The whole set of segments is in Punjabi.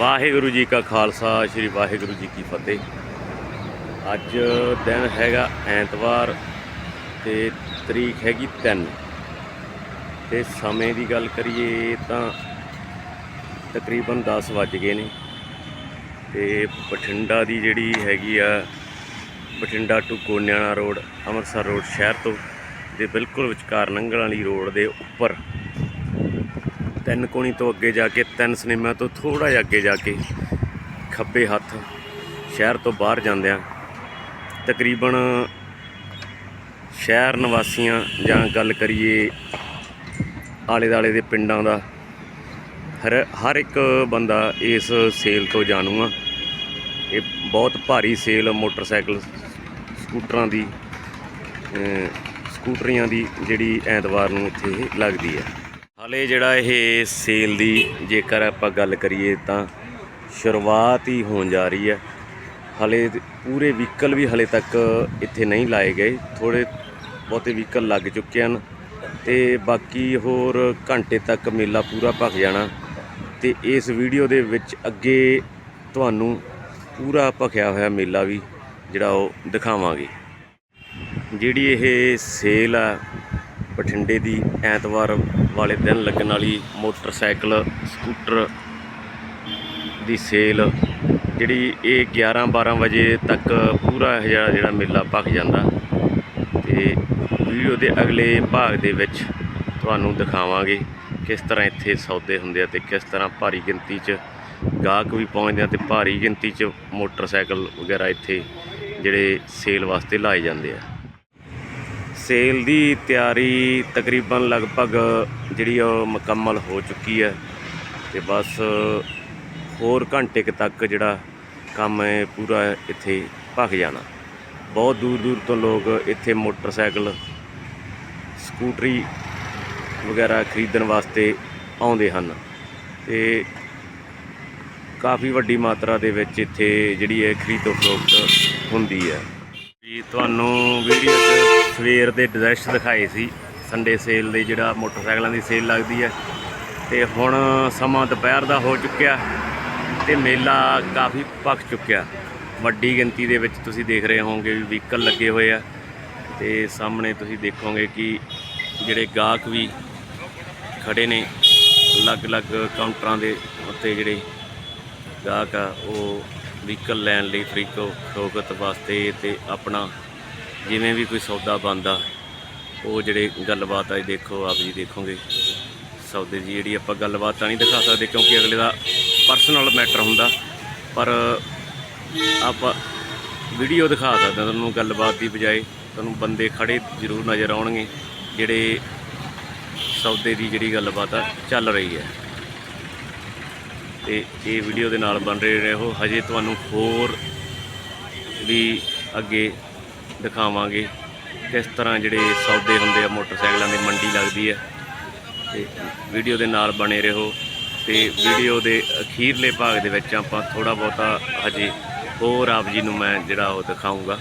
ਵਾਹਿਗੁਰੂ ਜੀ ਕਾ ਖਾਲਸਾ, ਸ੍ਰੀ ਵਾਹਿਗੁਰੂ ਜੀ ਕੀ ਫਤਿਹ। ਅੱਜ ਦਿਨ ਹੈਗਾ ਐਤਵਾਰ ਤੇ ਤਰੀਕ ਹੈਗੀ 3 ਤੇ ਸਮੇਂ ਦੀ ਗੱਲ ਕਰੀਏ ਤਾਂ ਤਕਰੀਬਨ 10 ਵੱਜ ਗਏ ਨੇ। ਤੇ ਬਠਿੰਡਾ ਦੀ ਜਿਹੜੀ ਹੈਗੀ ਆ, Bathinda to Goniana road, Amritsar road ਸ਼ਹਿਰ ਤੋਂ, ਦੇ ਬਿਲਕੁਲ ਵਿਚਕਾਰ ਨੰਗਲ ਵਾਲੀ ਰੋਡ ਦੇ ਉੱਪਰ ਤਿੰਨ ਕੋਣੀ ਤੋਂ ਅੱਗੇ ਜਾ ਕੇ, ਤਿੰਨ ਸਿਨੇਮਾ ਤੋਂ ਥੋੜਾ ਜਿਹਾ ਅੱਗੇ ਜਾ ਕੇ ਖੱਬੇ ਹੱਥ ਸ਼ਹਿਰ ਤੋਂ ਬਾਹਰ ਜਾਂਦਿਆਂ ਤਕਰੀਬਨ ਸ਼ਹਿਰ ਨਿਵਾਸੀਆਂ ਜਾਂ ਗੱਲ ਕਰੀਏ ਆਲੇ ਦਾਲੇ ਦੇ ਪਿੰਡਾਂ ਦਾ ਹਰ ਹਰ ਇੱਕ ਬੰਦਾ ਇਸ ਸੇਲ ਤੋਂ ਜਾਣੂ ਆ ਇਹ ਬਹੁਤ ਭਾਰੀ ਸੇਲ ਮੋਟਰਸਾਈਕਲ ਸਕੂਟਰਾਂ ਦੀ ਸਕੂਟਰੀਆਂ ਦੀ ਜਿਹੜੀ ਐਤਵਾਰ ਨੂੰ ਇੱਥੇ ਲੱਗਦੀ ਹੈ। ਹਾਲੇ ਜਿਹੜਾ ਇਹ ਸੇਲ ਦੀ ਜੇਕਰ ਆਪਾਂ ਗੱਲ ਕਰੀਏ ਤਾਂ ਸ਼ੁਰੂਆਤ ਹੀ ਹੋਣ ਜਾ ਰਹੀ ਹੈ। ਹਲੇ ਪੂਰੇ ਵਹੀਕਲ ਵੀ ਹਲੇ ਤੱਕ ਇੱਥੇ ਨਹੀਂ ਲਾਏ ਗਏ। ਥੋੜੇ ਬਹੁਤੇ ਵਹੀਕਲ ਲੱਗ ਚੁੱਕੇ ਹਨ ਤੇ ਬਾਕੀ ਹੋਰ ਘੰਟੇ ਤੱਕ ਮੇਲਾ ਪੂਰਾ ਭਖ ਜਾਣਾ। ਤੇ ਇਸ ਵੀਡੀਓ ਦੇ ਵਿੱਚ ਅੱਗੇ ਤੁਹਾਨੂੰ ਪੂਰਾ ਭਖਿਆ ਹੋਇਆ ਮੇਲਾ ਵੀ ਜਿਹੜਾ ਉਹ ਦਿਖਾਵਾਂਗੇ। ਜਿਹੜੀ ਇਹ ਸੇਲ ਆ ਬਠਿੰਡੇ ਦੀ ਐਤਵਾਰ ਵਾਲੇ ਦਿਨ ਲੱਗਣ ਵਾਲੀ ਮੋਟਰਸਾਈਕਲ, ਸਕੂਟਰ ਦੀ ਸੇਲ, ਜਿਹੜੀ ਇਹ 11 12 ਵਜੇ ਤੱਕ ਪੂਰਾ ਇਹ ਜਿਹੜਾ ਜਿਹੜਾ ਮੇਲਾ ਭਖ ਜਾਂਦਾ। ਤੇ ਵੀਡੀਓ ਦੇ ਅਗਲੇ ਭਾਗ ਦੇ ਵਿੱਚ ਤੁਹਾਨੂੰ ਦਿਖਾਵਾਂਗੇ ਕਿਸ ਤਰ੍ਹਾਂ ਇੱਥੇ ਸੌਦੇ ਹੁੰਦੇ ਆ ਤੇ ਕਿਸ ਤਰ੍ਹਾਂ ਭਾਰੀ ਗਿਣਤੀ 'ਚ ਗਾਹਕ ਵੀ ਪਹੁੰਚਦੇ ਆ ਤੇ ਭਾਰੀ ਗਿਣਤੀ 'ਚ ਮੋਟਰਸਾਈਕਲ ਵਗੈਰਾ ਇੱਥੇ ਜਿਹੜੇ ਸੇਲ ਵਾਸਤੇ ਲਾਏ ਜਾਂਦੇ ਆ। ਸੇਲ ਦੀ ਤਿਆਰੀ ਤਕਰੀਬਨ ਲਗਭਗ ਜਿਹੜੀ ਉਹ ਮੁਕੰਮਲ ਹੋ ਚੁੱਕੀ ਹੈ ਤੇ ਬਸ ਹੋਰ ਘੰਟੇ ਕੁ ਤੱਕ ਜਿਹੜਾ ਕੰਮ ਹੈ ਪੂਰਾ ਇੱਥੇ ਭਖ ਜਾਣਾ। ਬਹੁਤ ਦੂਰ ਦੂਰ ਤੋਂ ਲੋਕ ਇੱਥੇ ਮੋਟਰਸਾਈਕਲ, ਸਕੂਟਰੀ ਵਗੈਰਾ ਖਰੀਦਣ ਵਾਸਤੇ ਆਉਂਦੇ ਹਨ ਤੇ ਕਾਫੀ ਵੱਡੀ ਮਾਤਰਾ ਦੇ ਵਿੱਚ ਇੱਥੇ ਜਿਹੜੀ ਹੈ ਖਰੀਦੋ ਫਰੋਖਤ ਹੁੰਦੀ ਹੈ। ਵੀ ਤੁਹਾਨੂੰ ਵੀਡੀਓ 'ਚ ਸਵੇਰ ਦੇ ਡਰੈਸ ਦਿਖਾਏ ਸੀ ਸੰਡੇ ਸੇਲ ਦੇ ਜਿਹੜਾ ਮੋਟਰਸਾਈਕਲਾਂ ਦੀ ਸੇਲ ਲੱਗਦੀ ਹੈ ਤੇ ਹੁਣ ਸਮਾਂ ਦੁਪਹਿਰ ਦਾ ਹੋ ਚੁੱਕਿਆ ਤੇ ਮੇਲਾ ਕਾਫੀ ਪੱਕ ਚੁੱਕਿਆ। ਵੱਡੀ ਗਿਣਤੀ ਦੇ ਵਿੱਚ ਤੁਸੀਂ ਦੇਖ ਰਹੇ ਹੋਵੋਗੇ ਵੀ ਵਹੀਕਲ ਲੱਗੇ ਹੋਏ ਆ। ਤੇ ਸਾਹਮਣੇ ਤੁਸੀਂ ਦੇਖੋਗੇ ਕਿ ਜਿਹੜੇ ਗਾਹਕ ਵੀ ਖੜੇ ਨੇ, ਅਲੱਗ-ਅਲੱਗ ਕਾਊਂਟਰਾਂ ਦੇ ਉੱਤੇ ਜਿਹੜੇ ਗਾਹਕ ਆ, ਉਹ ਵਹੀਕਲ ਲੈਣ ਲਈ ਫਰੀਕੋ ਫਰੋਖਤ ਵਾਸਤੇ ਤੇ ਆਪਣਾ ਜਿਵੇਂ ਵੀ ਕੋਈ ਸੌਦਾ ਬਣਦਾ, ਉਹ ਜਿਹੜੇ ਗੱਲਬਾਤ ਆ ਦੇਖੋ, ਆਪ ਜੀ ਦੇਖੋਗੇ। ਸੌਦੇ ਦੀ ਜਿਹੜੀ ਆਪਾਂ ਗੱਲਬਾਤ ਤਾਂ ਨਹੀਂ ਦਿਖਾ ਸਕਦੇ, ਕਿਉਂਕਿ ਅਗਲੇ ਦਾ ਪਰਸਨਲ ਮੈਟਰ ਹੁੰਦਾ। ਪਰ ਆਪਾਂ ਵੀਡੀਓ ਦਿਖਾ ਸਕਦੇ ਤੁਹਾਨੂੰ ਗੱਲਬਾਤ ਦੀ ਬਜਾਏ ਤੁਹਾਨੂੰ ਬੰਦੇ ਖੜੇ ਜ਼ਰੂਰ ਨਜ਼ਰ ਆਉਣਗੇ, ਜਿਹੜੇ ਸੌਦੇ ਦੀ ਜਿਹੜੀ ਗੱਲਬਾਤ ਆ ਚੱਲ ਰਹੀ ਹੈ। ਤੇ ਇਹ ਵੀਡੀਓ ਦੇ ਨਾਲ ਬਣ ਰਹੇ ਰਹੋ ਹਜੇ ਤੁਹਾਨੂੰ ਹੋਰ ਵੀ ਅੱਗੇ ਦਿਖਾਵਾਂਗੇ ਕਿਸ ਤਰ੍ਹਾਂ ਜਿਹੜੇ ਸੌਦੇ ਹੁੰਦੇ ਆ ਮੋਟਰਸਾਈਕਲਾਂ ਦੀ ਮੰਡੀ ਲੱਗਦੀ ਹੈ ਤੇ ਵੀਡੀਓ ਦੇ ਨਾਲ ਬਣੇ ਰਹੋ ਤੇ ਵੀਡੀਓ ਦੇ ਅਖੀਰਲੇ ਭਾਗ ਦੇ ਵਿੱਚ ਆਪਾਂ ਥੋੜਾ ਬਹੁਤਾ ਹਜੇ ਹੋਰ ਆਪ ਜੀ ਨੂੰ ਮੈਂ ਜਿਹੜਾ ਉਹ ਦਿਖਾਉਂਗਾ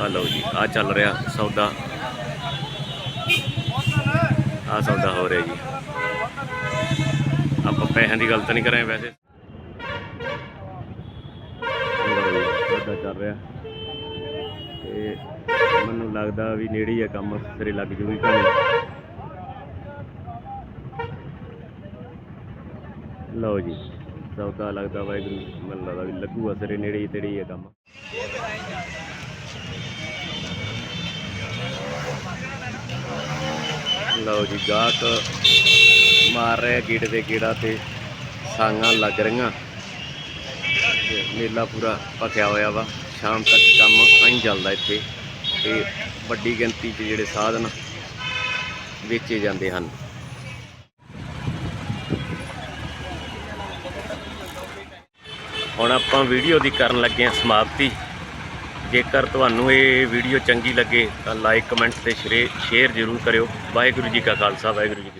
ਆ ਲਓ ਜੀ ਆ ਚੱਲ ਰਿਹਾ ਸੌਦਾ। ਆ ਸੌਦਾ ਹੋ ਰਿਹਾ ਜੀ। ਆਪਾਂ ਪੈਸਿਆਂ ਦੀ ਗੱਲ ਤਾਂ ਨਹੀਂ ਕਰ ਵੈਸੇ। ਸੌਦਾ ਚੱਲ ਰਿਹਾ। ਤੇ ਮੈਨੂੰ ਲੱਗਦਾ ਵੀ ਨੇੜੇ ਹੀ ਆ ਕੰਮ ਸਿਰੇ ਲੱਗ ਜੂਗੀ ਕਹਾਣੀ ਲਓ ਜੀ ਸੌਦਾ ਲੱਗਦਾ ਵਾਹਿਗੁਰੂ, ਮੈਨੂੰ ਲੱਗਦਾ ਵੀ ਲੱਗੂਗਾ ਸਿਰੇ, ਨੇੜੇ ਹੀ, ਤੇੜੇ ਹੀ ਆ ਕੰਮ। ਲਓ ਜੀ, ਗਾਹਕ ਮਾਰ ਰਿਹਾ ਗੇੜੇ ਦੇ ਗੇੜਾ ਤੇ, ਸਾਂਗਾਂ ਲੱਗ ਰਹੀਆਂ। ਮੇਲਾ ਪੂਰਾ ਭਖਿਆ ਹੋਇਆ ਵਾ। ਸ਼ਾਮ ਤੱਕ ਕੰਮ ਆਈ ਚੱਲਦਾ ਇੱਥੇ ਤੇ ਵੱਡੀ ਗਿਣਤੀ 'ਚ ਜਿਹੜੇ ਸਾਧਨ ਵੇਚੇ ਜਾਂਦੇ ਹਨ। ਹੁਣ ਆਪਾਂ ਵੀਡੀਓ ਦੀ ਕਰਨ ਲੱਗੇ ਹਾਂ ਸਮਾਪਤੀ। ਜੇਕਰ ਤੁਹਾਨੂੰ ਇਹ ਵੀਡੀਓ ਚੰਗੀ ਲੱਗੇ ਤਾਂ ਲਾਈਕ ਕਮੈਂਟ ਤੇ ਸ਼ੇਅਰ ਜ਼ਰੂਰ ਕਰਿਓ। ਵਾਹਿਗੁਰੂ ਜੀ ਕਾ ਖਾਲਸਾ, ਵਾਹਿਗੁਰੂ ਜੀ